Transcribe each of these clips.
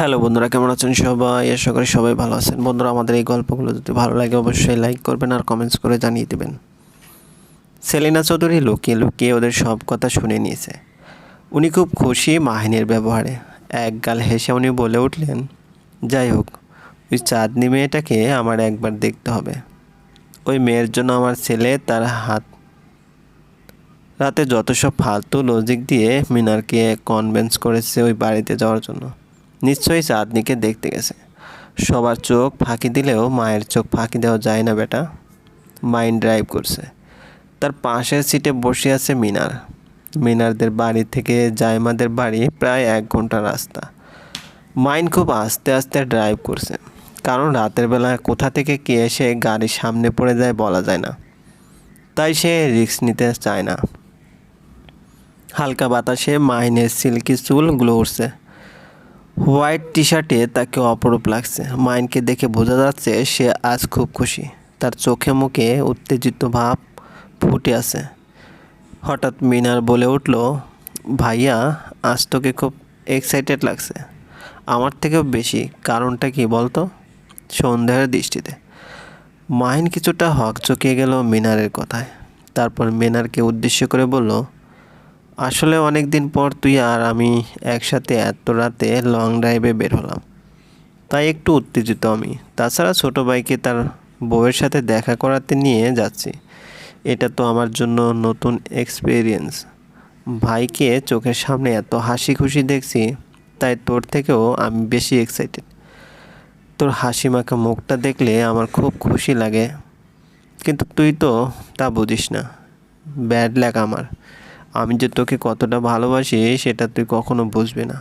Hello বন্ধুরা, কেমন আছেন সবাই? আশা করি সবাই ভালো আছেন। বন্ধুরা, আমাদের এই গল্পগুলো যদি ভালো লাগে, অবশ্যই লাইক করবেন আর কমেন্টস করে জানিয়ে দেবেন। সেলিনা চৌধুরী লুকিয়ে লুকিয়ে ওদের সব কথা শুনে নিয়েছে। উনি খুব খুশি মাহিনীর ব্যবহারে। এক গাল হেসে উনি বলে উঠলেন, যাই হোক, ওই চাঁদনি মেয়েটাকে আমার একবার দেখতে হবে। ওই মেয়ের জন্য আমার ছেলে তার হাত রাতে যত সব ফালতু লজিক দিয়ে মিনারকে কনভেন্স করেছে ওই বাড়িতে যাওয়ার জন্য। নিশ্চয়ই চাঁদনিকে দেখতে গেছে। সবার চোখ ফাঁকি দিলেও মায়ের চোখ ফাঁকি দেওয়া যায় না বেটা। মাইন্ড ড্রাইভ করছে। তার পাশের সিটে বসে আছে মিনার। মিনারদের বাড়ি থেকে জায়মাদের বাড়ি প্রায় এক ঘণ্টা রাস্তা। মাইন্ড খুব আস্তে আস্তে ড্রাইভ করছে। কারণ রাতের বেলা কোথা থেকে কে এসে গাড়ির সামনে পড়ে যায় বলা যায় না। তাই সে রিস্ক নিতে চায় না। হালকা বাতাসে মাহিনের সিল্কি চুলগুলো উঠছে হোয়াইট টি শার্টে তাকে অপরূপ লাগছে। মাইনকে দেখে বোঝা যাচ্ছে সে আজ খুব খুশি। তার চোখে মুখে উত্তেজিত ভাব ফুটে আছে। হঠাৎ মিনার বলে উঠল, ভাইয়া, আজ তোকে খুব এক্সাইটেড লাগছে। আমার থেকেও বেশি, কারণটা কি বলতো? সন্দেহের দৃষ্টিতে। মাহিন কিছুটা হক চকিয়ে গেল মিনারের কথায়। তারপর মিনারকে উদ্দেশ্য করে বলল আসলে অনেক দিন পর তুই আর আমি একসাথে এত রাতে লং ড্রাইভে বের হলাম। তাই একটু উত্তেজিত আমি। তাছাড়া ছোটো ভাইকে তার বউয়ের সাথে দেখা করাতে নিয়ে যাচ্ছি। এটা তো আমার জন্য নতুন এক্সপিরিয়েন্স ভাইকে চোখের সামনে এত হাসি খুশি দেখছি, তাই তোর থেকেও আমি বেশি এক্সাইটেড তোর হাসি মাখা মুখটা দেখলে আমার খুব খুশি লাগে। কিন্তু তুই তো তা বুঝিস না। ব্যাড লাগ আমার। আমি যে তোকে কতটা ভালোবাসি, সেটা তুই কখনো বুঝবি না।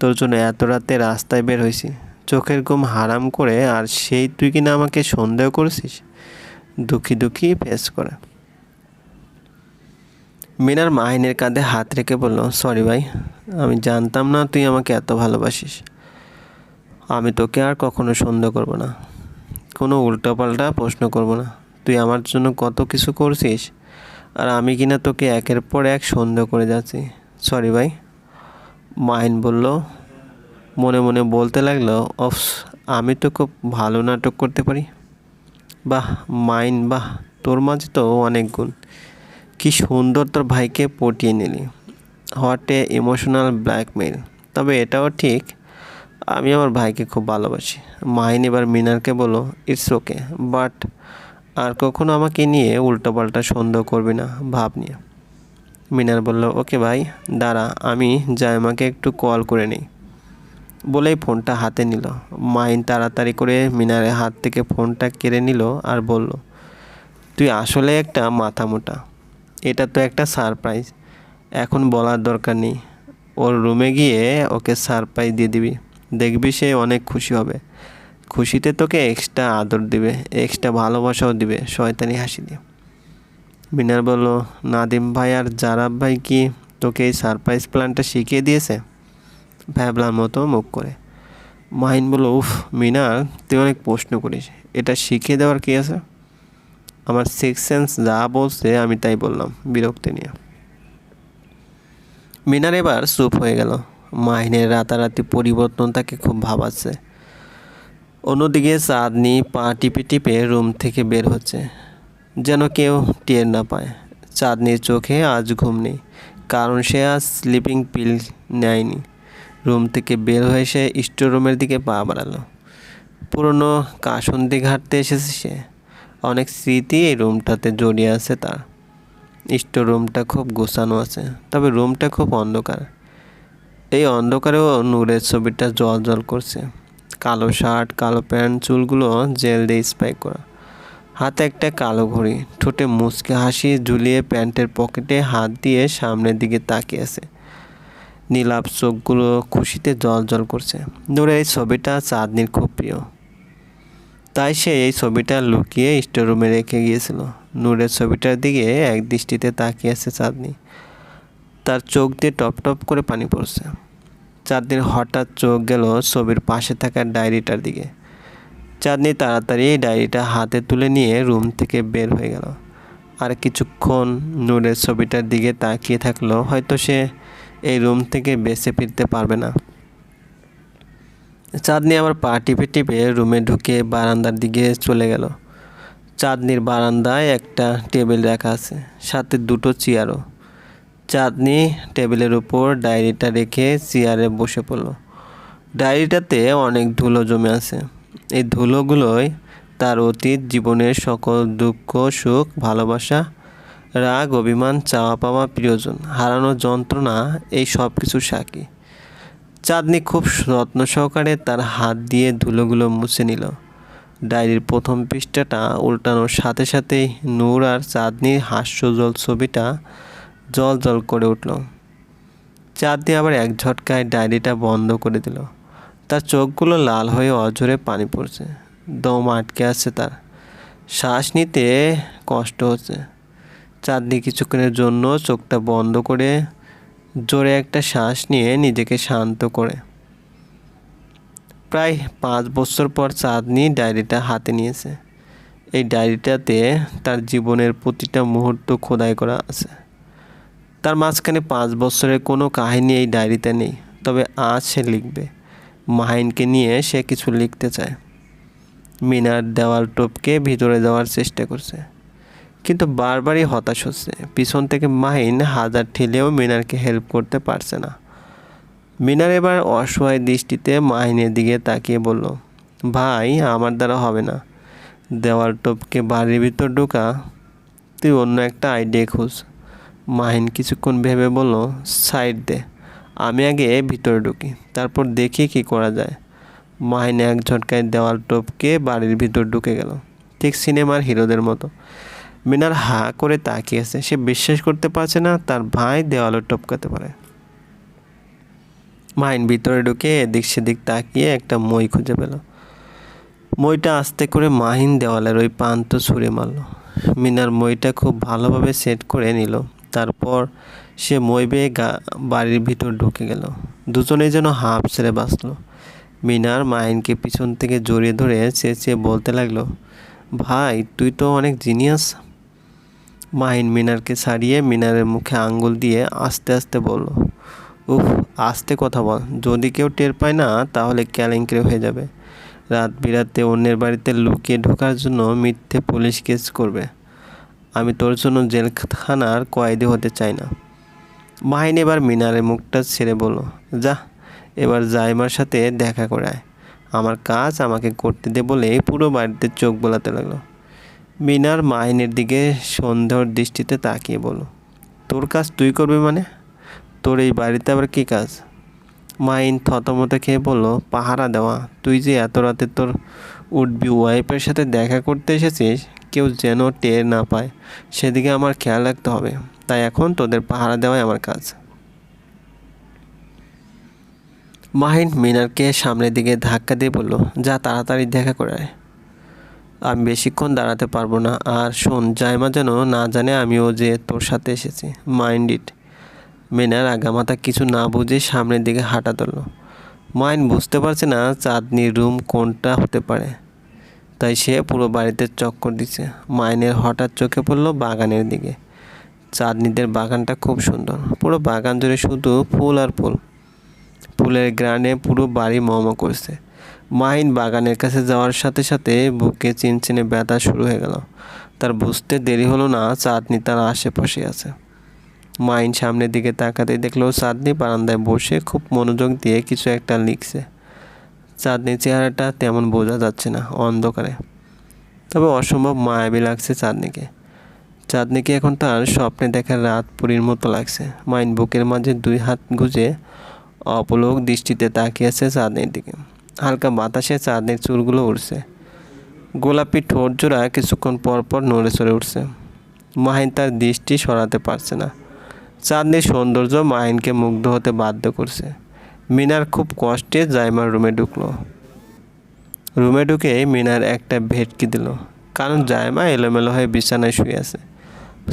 তোর জন্য এত রাতে রাস্তায় বের হয়েছি, চোখের ঘুম হারাম করে, আর সেই তুই কিনা আমাকে সন্দেহ করেছিস? দুঃখী দুঃখী ফেস করে। মিনার মাহিনের কাঁধে হাত রেখে বলল, সরি ভাই, আমি জানতাম না তুই আমাকে এত ভালোবাসিস। আমি তোকে আর কখনো সন্দেহ করব না। কোনো উল্টোপাল্টা প্রশ্ন করব না। তুই আমার জন্য কত কিছু করছিস আর আমি কিনা তোকে একের পর এক সন্দেহ করে যাচ্ছি। সরি ভাই। মাইন বলল, মনে মনে বলতে লাগল অফস আমি তো খুব ভালো নাটক করতে পারি। বাহ, মাইন, বাহ, তোর মাঝে তো অনেক গুণ। কি সুন্দর তোর ভাইকে পটিয়ে নিলি। হোয়াট এ ইমোশনাল ব্ল্যাকমেল তবে এটাও ঠিক, আমি আমার ভাইকে খুব ভালোবাসি। মাইন এবার মিনারকে বলো ইটস ওকে বাট আর কখনো আমাকে নিয়ে উল্টোপাল্টা সন্দেহ করবি না, ভাব নিয়ে। মিনার বলল, ওকে ভাই, দাঁড়া, আমি জায়মাকে একটু কল করে নিই। বলেই ফোনটা হাতে নিল। মাইন তাড়াতাড়ি করে মিনারের হাত থেকে ফোনটা কেড়ে নিল আর বলল, তুই আসলে একটা মাথা মোটা এটা তো একটা সারপ্রাইজ। এখন বলার দরকার নেই। ওর রুমে গিয়ে ওকে সারপ্রাইজ দিয়ে দিবি। দেখবি সে অনেক খুশি হবে। খুশিতে তোকে এক্সট্রা আদর দিবে এক্সট্রা ভালোবাসাও দিবে, শয়তানি হাসি দিয়ে। মিনার বলল, নাদিম ভাই আর জারাব ভাই কি তোকে এই সারপ্রাইজ প্ল্যানটা শিখিয়ে দিয়েছে? ভ্যাবলার মতো মুখ করে। মাহিন বলল, উফ মিনার তুই অনেক প্রশ্ন করিস, এটা শিখিয়ে দেওয়ার কী আছে? আমার সিক্স সেন্স যা বলছে, আমি তাই বললাম, বিরক্তি নিয়ে। মিনার এবার চুপ হয়ে গেল। মাহিনের রাতারাতি পরিবর্তন তাকে খুব ভাবাচ্ছে। অন্যদিকে চাঁদনি পা টিপে টিপে রুম থেকে বের হচ্ছে, যেন কেউ টের না পায়। চাঁদনির চোখে আজ ঘুম নেই, কারণ সে আজ স্লিপিং পিল নেয়নি। রুম থেকে বের হয়ে সে রুমের দিকে পা বাড়ালো। পুরনো কাসন্দি ঘাটতে এসেছে সে। অনেক স্মৃতি এই রুমটাতে জড়িয়ে আছে তার। রুমটা খুব গোছানো আছে, তবে রুমটা খুব অন্ধকার। এই অন্ধকারেও নূরের ছবিটা জল জল করছে। কালো শার্ট, কালো প্যান্ট, চুলগুলো জেল দিয়ে স্পাইক করা। হাতে একটা কালো ঘড়ি, ঠোঁটে মুচকে হাসি ঝুলিয়ে প্যান্টের পকেটে হাত দিয়ে সামনের দিকে তাকিয়ে আছে। নীলাপ চোখগুলো খুশিতে জল জল করছে। নূরের এই ছবিটা চাঁদনির খুব প্রিয়। তাই সে এই ছবিটা লুকিয়ে স্টোর রুমে রেখে গিয়েছিল। নূরের ছবিটার দিকে এক দৃষ্টিতে তাকিয়ে আছে চাঁদনি। তার চোখ দিয়ে টপ টপ করে পানি পড়ছে। চাঁদনির হঠাৎ চোখ গেল ছবির পাশে থাকা ডায়েরিটার দিকে। চাঁদনি তাড়াতাড়ি ডায়েরিটা হাতে তুলে নিয়ে রুম থেকে বের হয়ে গেল। আর কিছুক্ষণ নূরের ছবিটার দিকে তাকিয়ে থাকল, হয়তো সে এই রুম থেকে বেঁচে ফিরতে পারবে না। চাঁদনি আবার পা টিপে টিপে রুমে ঢুকে বারান্দার দিকে চলে গেল। চাঁদনির বারান্দায় একটা টেবিল রাখা আছে, সাথে দুটো চেয়ারও। চাঁদনি টেবিলের উপর ডায়েরিটা রেখে চেয়ারে বসে পড়ল। ডায়েরিটাতে অনেক ধুলো জমে আছে। এই ধুলোগুলোই তার অতীত জীবনের সকল দুঃখ, সুখ, ভালোবাসা, রাগ, অভিমান চাওয়া পাওয়া প্রিয়জন হারানোর যন্ত্রণা, এই সব কিছু সাক্ষী চাঁদনি খুব যত্ন সহকারে তার হাত দিয়ে ধুলোগুলো মুছে নিল। ডায়েরির প্রথম পৃষ্ঠাটা উল্টানোর সাথে সাথেই নূর আর চাঁদনির হাস্যজল ছবিটা জল জল করে উঠল। চাঁদনি আবার এক ঝটকায় ডায়েরিটা বন্ধ করে দিল। তার চোখগুলো লাল হয়ে অঝরে পানি পড়ছে। দম আটকে আসছে তার। শ্বাস নিতে কষ্ট হচ্ছে। চাঁদনি কিছুক্ষণের জন্য চোখটা বন্ধ করে জোরে একটা শ্বাস নিয়ে নিজেকে শান্ত করে। প্রায় পাঁচ বছর পর চাঁদনি ডায়েরিটা হাতে নিয়েছে। এই ডায়েরিটাতে তার জীবনের প্রতিটা মুহূর্ত খোদাই করা আছে। তার মাঝখানে পাঁচ বছরের কোনো কাহিনী এই ডায়েরিতে নেই, তবে আজ সে লিখবে। মাহিনকে নিয়ে সে কিছু লিখতে চায়। মিনার দেওয়াল টোপকে ভিতরে যাওয়ার চেষ্টা করছে। কিন্তু বারবারই হতাশ হচ্ছে। পিছন থেকে মাহিন হাজার ঠেলেও মিনারকে হেল্প করতে পারছে না। মিনার এবার অসহায় দৃষ্টিতে মাহিনের দিকে তাকিয়ে বলল, ভাই, আমার দ্বারা হবে না। দেওয়াল টপকে বাড়ির ভিতর ঢোকা, তুই অন্য একটা আইডিয়া খুঁজ। মাহিন কিছুক্ষণ ভেবে বলল, সাইড দে, আমি আগে ভিতরে ঢুকি, তারপর দেখি কি করা যায়। মাহিন এক ঝটকায় দেওয়াল টপকে বাড়ির ভিতর ঢুকে গেল, ঠিক সিনেমার হিরোদের মতো। মিনার হা করে তাকিয়েছে সে বিশ্বাস করতে পারছে না তার ভাই দেওয়ালে টপকাতে পারে। মাইন ভিতরে ঢুকে এদিক সেদিক তাকিয়ে একটা মই খুঁজে পেল। মইটা আস্তে করে মাহিন দেওয়ালের ওই প্রান্ত ছুঁড়ে মারল। মিনার মইটা খুব ভালোভাবে সেট করে নিল। তারপর সে মই বেয়ে গা, বাড়ির ভিতর ঢুকে গেল। দুজনেই যেন হাফ ছেড়ে বাঁচল। মিনার মাইনকে পিছন থেকে জড়িয়ে ধরে চেঁচিয়ে বলতে লাগল, ভাই, তুই তো অনেক জিনিয়াস মাহিন মিনারকে ছাড়িয়ে মিনারের মুখে আঙ্গুল দিয়ে আস্তে আস্তে বলল, উফ, আস্তে কথা বল। যদি কেউ টের পায় না, তাহলে কেলেঙ্কারি হয়ে যাবে। রাত বিরাতে অন্যের বাড়িতে লুকিয়ে ঢোকার জন্য মিথ্যে পুলিশ কেস করবে। আমি তোর জন্য জেলখানার কয়েদি হতে চাই না। মাহিন এবার মিনারের মুখটা ছেড়ে বলল, যা, এবার জাইমার সাথে দেখা করায় আমার কাজ আমাকে করতে দে বলে পুরো বাড়িতে চোখ বোলাতে লাগল। মিনার মাহিনের দিকে সন্দেহর দৃষ্টিতে তাকিয়ে বলল, তোর কাজ তুই করবি মানে? তোর এই বাড়িতে আবার কী কাজ? মাইন থতমতে খেয়ে বলল, পাহারা দেওয়া, তুই যে এত রাতে তোর উঠবি ওয়াইফের সাথে দেখা করতে এসেছিস কেউ যেন টের না পায়, সেদিকে আমার খেয়াল রাখতে হবে। তাই এখন তোদের পাহারা দেওয়াই আমার কাজ। মাহিন মিনারকে সামনের দিকে ধাক্কা দিয়ে বলল, যা তাড়াতাড়ি দেখা করে। আমি বেশিক্ষণ দাঁড়াতে পারব না, আর শোন জায়মা যেন না জানে আমিও যে তোর সাথে এসেছি। Mind it. মিনার আগামাতা কিছু না বুঝে সামনের দিকে হাঁটা ধরল। মাইন বুঝতে পারছে না চাঁদনির রুম কোনটা হতে পারে। তাই সে পুরো বাড়িতে চক্কর দিচ্ছে মাইনের হঠাৎ চোখে পড়ল বাগানের দিকে। চাঁদনিদের বাগানটা খুব সুন্দর। পুরো বাগান জুড়ে শুধু ফুল আর ফুল। ফুলের গ্রানে পুরো বাড়ি মম করছে। মাইন বাগানের কাছে যাওয়ার সাথে সাথে বুকে চিনচিনে ব্যথা শুরু হয়ে গেল। তার বুঝতে দেরি হলো না, চাঁদনি তার আশেপাশে আছে। মাইন সামনের দিকে তাকাতেই দেখল চাঁদনি বারান্দায় বসে খুব মনোযোগ দিয়ে কিছু একটা লিখছে। চাঁদনির চেহারাটা তেমন বোঝা যাচ্ছে না অন্ধকারে। তবে অসম্ভব মায়াবী লাগছে চাঁদনিকে। চাঁদনিকে এখন তার স্বপ্নে দেখার রাত পুরীর মতো লাগছে। মাইন বুকের মাঝে দুই হাত গুজে অপলোক দৃষ্টিতে তাকিয়েছে চাঁদনির দিকে। হালকা বাতাসে চাঁদনির চুলগুলো উঠছে গোলাপি ঠোঁট জোড়া কিছুক্ষণ পর পর নড়ে চড়ে উঠছে মাহিন তার দৃষ্টি সরাতে পারছে না। চাঁদনির সৌন্দর্য মাহিনকে মুগ্ধ হতে বাধ্য করছে। মিনার খুব কষ্টে জাইমার রুমে ঢুকলো। রুমে ঢুকে মিনার একটা ভেটকি দিল, কারণ জায়মা এলোমেলো হয়ে বিছানায় শুয়ে আছে।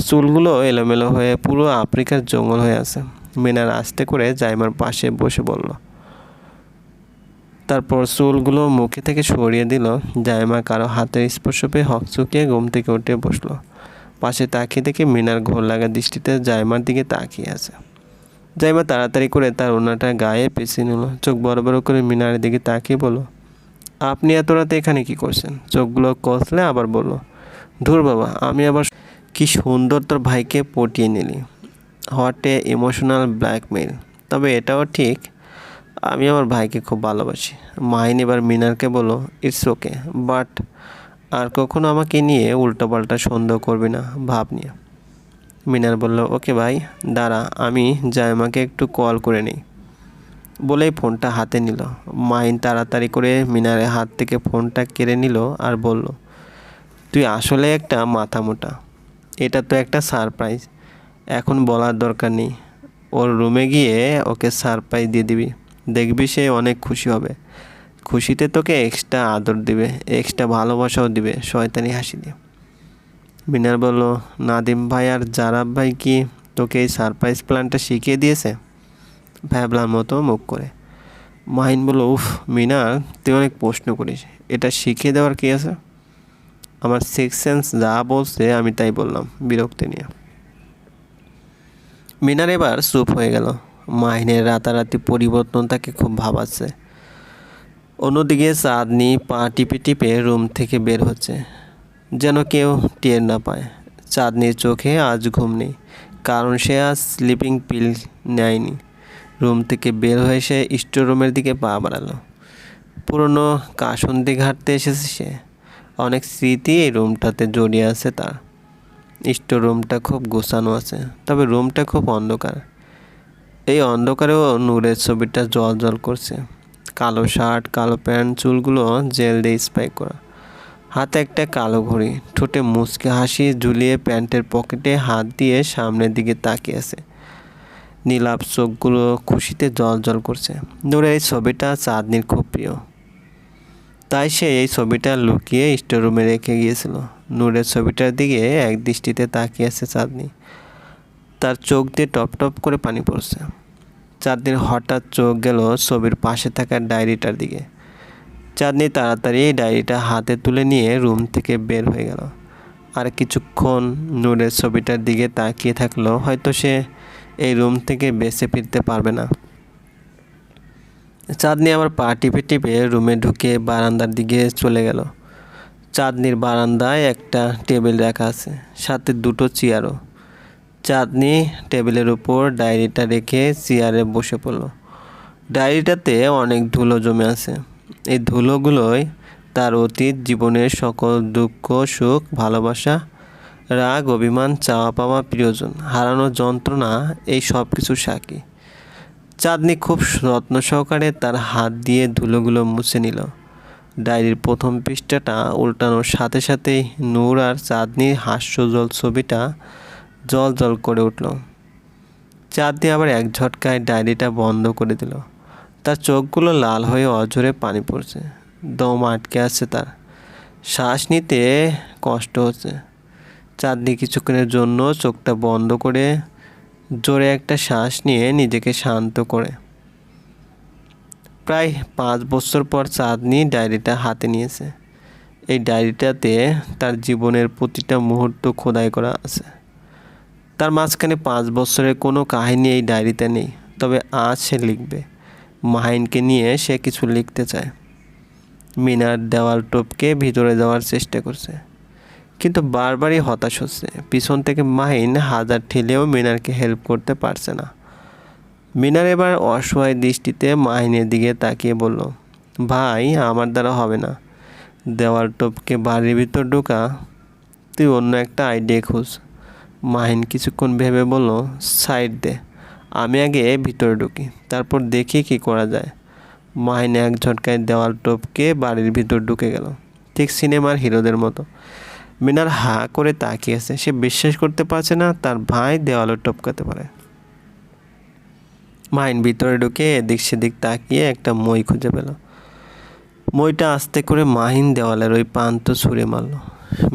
চুলগুলো এলোমেলো হয়ে পুরো আফ্রিকার জঙ্গল হয়ে আছে। মিনার আস্তে করে জাইমার পাশে বসে বলল, তারপর চুলগুলো মুখে থেকে সরিয়ে দিল। জায়মা কারও হাতের স্পর্শ পেয়ে হক চুকিয়ে ঘুম থেকে উঠে বসল। পাশে তাকিয়ে দেখে মিনার ঘোর লাগা দৃষ্টিতে জাইমার দিকে তাকিয়ে আছে। জাইমা তাড়াতাড়ি করে তার ওনাটা গায়ে পেঁচিয়ে নিল। চোখ বড় বড় করে মিনারের দিকে তাকিয়ে বলো আপনি এত রাতে এখানে কি করছেন? চোখগুলো কষলে আবার বলল, ধুর বাবা, আমি আবার কি সুন্দর তোর ভাইকে পটিয়ে নিলি। হোয়াট এ ইমোশনাল ব্ল্যাকমেল তবে এটাও ঠিক, আমি আমার ভাইকে খুব ভালোবাসি। মাইন এবার মিনারকে বলো ইটস ওকে, বাট আর কখনো আমাকে নিয়ে উল্টোপাল্টা সন্দেহ করবি না, ভাব নিয়ে। মিনার বলল, ওকে ভাই, দাঁড়া, আমি জায়মাকে একটু কল করে নিই। বলেই ফোনটা হাতে নিল। মাইন তাড়াতাড়ি করে মিনারের হাত থেকে ফোনটা কেড়ে নিল আর বলল, তুই আসলে একটা মাথা মোটা। এটা তো একটা সারপ্রাইজ। এখন বলার দরকার নেই। ওর রুমে গিয়ে ওকে সারপ্রাইজ দিয়ে দিবি। দেখবি সে অনেক খুশি হবে। খুশিতে তোকে এক্সট্রা আদর দিবে এক্সট্রা ভালোবাসাও দিবে, শয়তানি হাসি দিয়ে। মিনার বলল, নাদিম ভাই, আর জারাব ভাই কি তোকে এই সারপ্রাইজ প্ল্যানটা শিখিয়ে দিয়েছে? ভ্যাবলার মতো মুখ করে। মাহিন বলল, উফ, মিনার, তুই অনেক প্রশ্ন করিস। এটা শিখিয়ে দেওয়ার কী আছে? আমার সিক্স সেন্স যা বলছে, আমি তাই বললাম। বিরক্তি নিয়ে। মিনার এবার চুপ হয়ে গেল। মাহিনের রাতারাতি পরিবর্তন তাকে খুব ভাবাচ্ছে। অন্যদিকে চাঁদনি পা টিপে টিপে রুম থেকে বের হচ্ছে। যেন কেউ টের না পায়। চাঁদনির চোখে আজ ঘুম নেই কারণ সে আজ স্লিপিং পিল নেয়নি। রুম থেকে বের হয়ে সে রুমের দিকে পা বাড়ালো। পুরনো কাসন্দি ঘাটতে এসেছে সে। অনেক স্মৃতি এই রুমটাতে জড়িয়ে আছে তার। রুমটা খুব গোছানো আছে, তবে রুমটা খুব অন্ধকার। এই অন্ধকারেও নূরের ছবিটা জল জল করছে। কালো শার্ট, কালো প্যান্ট, চুলগুলো জেল দিয়ে স্পাই করা। হাতে একটা কালো ঘড়ি। ঠোঁটে মুচকে হাসি ঝুলিয়ে প্যান্টের পকেটে হাত দিয়ে সামনের দিকে তাকিয়ে আছে। নীলাপ চোখগুলো খুশিতে জল জল করছে। নূরের এই ছবিটা চাঁদনির খুব প্রিয়। তাই সে এই ছবিটা লুকিয়ে স্টোর রুমে রেখে গিয়েছিল। নূরের ছবিটার দিকে এক দৃষ্টিতে তাকিয়ে আছে চাঁদনি। তার চোখ দিয়ে টপ টপ করে পানি পড়ছে। চাঁদনির হঠাৎ চোখ গেল ছবির পাশে থাকা ডায়েরিটার দিকে। চাঁদনি তাড়াতাড়ি ডায়েরিটা হাতে তুলে নিয়ে রুম থেকে বের হয়ে গেল। আর কিছুক্ষণ নূরের ছবিটার দিকে তাকিয়ে থাকল, হয়তো সে এই রুম থেকে বেঁচে ফিরতে পারবে না। চাঁদনি আবার পা টিপে টিপে রুমে ঢুকে বারান্দার দিকে চলে গেল। চাঁদনির বারান্দায় একটা টেবিল রাখা আছে, সাথে দুটো চেয়ারও। চাঁদনি টেবিলের উপর ডায়েরিটা রেখে চেয়ারে বসে পড়ল। ডায়েরিটাতে অনেক ধুলো জমে আছে। এই ধুলোগুলোই তার অতীত জীবনের সকল দুঃখ, সুখ, ভালোবাসা, রাগ, অভিমান চাওয়া পাওয়া প্রিয়জন হারানো যন্ত্রণা, এই সব কিছু সাক্ষী। চাঁদনি খুব যত্ন সহকারে তার হাত দিয়ে ধুলোগুলো মুছে নিল। ডায়েরির প্রথম পৃষ্ঠাটা উল্টানোর সাথে সাথেই নূর আর চাঁদনির হাস্যজল ছবিটা জল জল করে উঠল। চাঁদনি আবার এক ঝটকায় ডায়েরিটা বন্ধ করে দিল। তার চোখগুলো লাল হয়ে অঝরে পানি পড়ছে। দম আটকে আছে তার। শ্বাস নিতে কষ্ট হচ্ছে। চাঁদনি কিছুক্ষণের জন্য চোখটা বন্ধ করে জোরে একটা শ্বাস নিয়ে নিজেকে শান্ত করে। প্রায় পাঁচ বছর পর চাঁদনি ডায়েরিটা হাতে নিয়েছে। এই ডায়েরিটাতে তার জীবনের প্রতিটা মুহূর্ত খোদাই করা আছে। তার মাঝখানে পাঁচ বছরের কোনো কাহিনী এই ডায়েরিতে নেই, তবে আজ সে লিখবে। মাহিনকে নিয়ে সে কিছু লিখতে চায়। মিনার দেওয়াল টপকে ভিতরে যাওয়ার চেষ্টা করছে। কিন্তু বারবারই হতাশ হচ্ছে। পিছন থেকে মাহিন হাজার ঠেলেও মিনারকে হেল্প করতে পারছে না। মিনার এবার অসহায় দৃষ্টিতে মাহিনের দিকে তাকিয়ে বলল, ভাই, আমার দ্বারা হবে না। দেওয়াল টপকে বাড়ির ভিতর ঢোকা, তুই অন্য একটা আইডিয়া খুঁজ। মাহিন কিছুক্ষণ ভেবে বলল সাইড দে। আমি আগে ভিতরে ঢুকি, তারপর দেখি কি করা যায়। মাহিন এক ঝটকায় দেওয়াল টপকে বাড়ির ভিতর ঢুকে গেল, ঠিক সিনেমার হিরোদের মতো। মিনার হা করে তাকিয়েছে সে বিশ্বাস করতে পারছে না তার ভাই দেওয়ালে টপকাতে পারে। মাইন ভিতরে ঢুকে এদিক সেদিক তাকিয়ে একটা মই খুঁজে পেল। মইটা আস্তে করে মাহিন দেওয়ালের ওই প্রান্ত ছুঁড়ে মারল।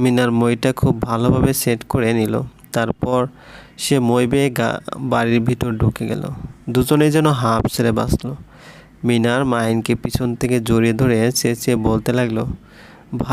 মিনার মইটা খুব ভালোভাবে সেট করে নিল, তারপর সে মই বেয়ে গা, বাড়ির ভিতর ঢুকে গেল। দুজনেই যেন হাফ ছেড়ে বাঁচল। মিনার মাইনকে পিছন থেকে জড়িয়ে ধরে চেঁচিয়ে বলতে লাগল